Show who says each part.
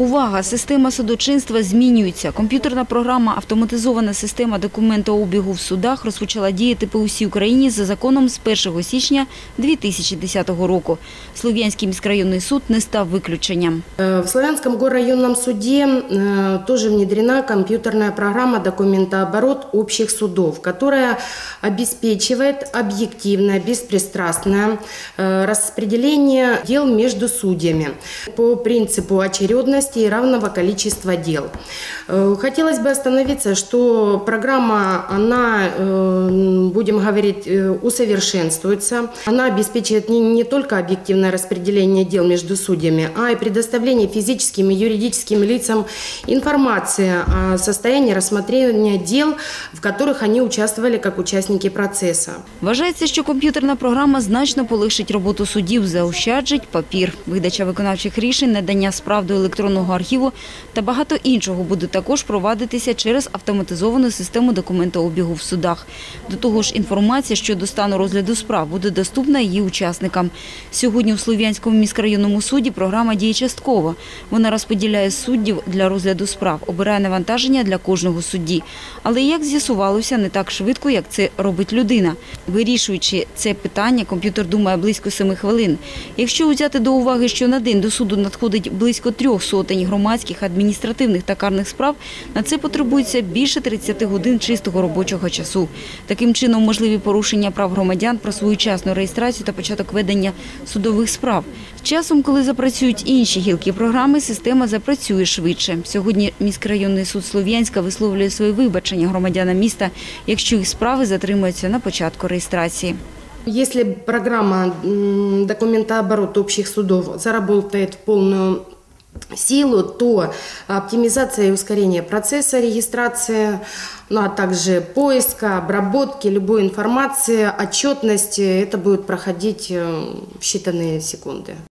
Speaker 1: Увага! Система судочинства змінюється. Комп'ютерна програма «Автоматизована система документообігу в судах» розпочала діяти по усій Україні за законом з 1 січня 2010 року. Слов'янський міськрайонний суд не став виключенням.
Speaker 2: Э, В Славянском горрайонном суде э, тоже внедрена компьютерная программа «Документооборот общих судов», которая обеспечивает объективное, беспристрастное э, распределение дел между судьями по принципу очередности и равного количества дел. Э, Хотелось бы остановиться, что программа, она, э, будем говорить, э, усовершенствуется. Она обеспечивает не, не только объективное распределение дел между судьями, а и предоставление физическим и юридическим лицам информации о состоянии рассмотрения дел, в которых они участвовали как участники процесса.
Speaker 1: Вважається, що комп'ютерна програма значно полегшить роботу судів, заощаджить папір. Видача виконавчих рішень, надання справ до електронного архіву та багато іншого буде також провадитися через автоматизовану систему документообігу в судах. До того ж, інформація щодо стану розгляду справ буде доступна її учасникам. Сьогодні у Слов'янському міськрайонному суді програма діє частково. Вона розподіляє суддів для розгляду справ, обирає навантаження для кожного судді. Але, як з'ясувалося, не так швидко, як це робить людина. Вирішуючи це питання, комп'ютер думає близько семи хвилин. Якщо взяти до уваги, що на день до суду надходить близько трьох сотень громадських, адміністративних та карних справ, на це потребується більше 30 годин чистого робочого часу. Таким чином, можливі порушення прав громадян про своєчасну реєстрацію та початок ведення судових справ. Часом, коли запрацюють інші гілки програми, система запрацює швидше. Сьогодні міськрайонний суд Слов'янська висловлює своє вибачення громадянам міста, якщо їх справи затримуються на початку реєстрації.
Speaker 2: Если программа м, документооборот общих судов заработает в полную силу, то оптимизация и ускорение процесса регистрации, ну а также поиска, обработки любой информации, отчетности, это будет проходить э, в считанные секунды.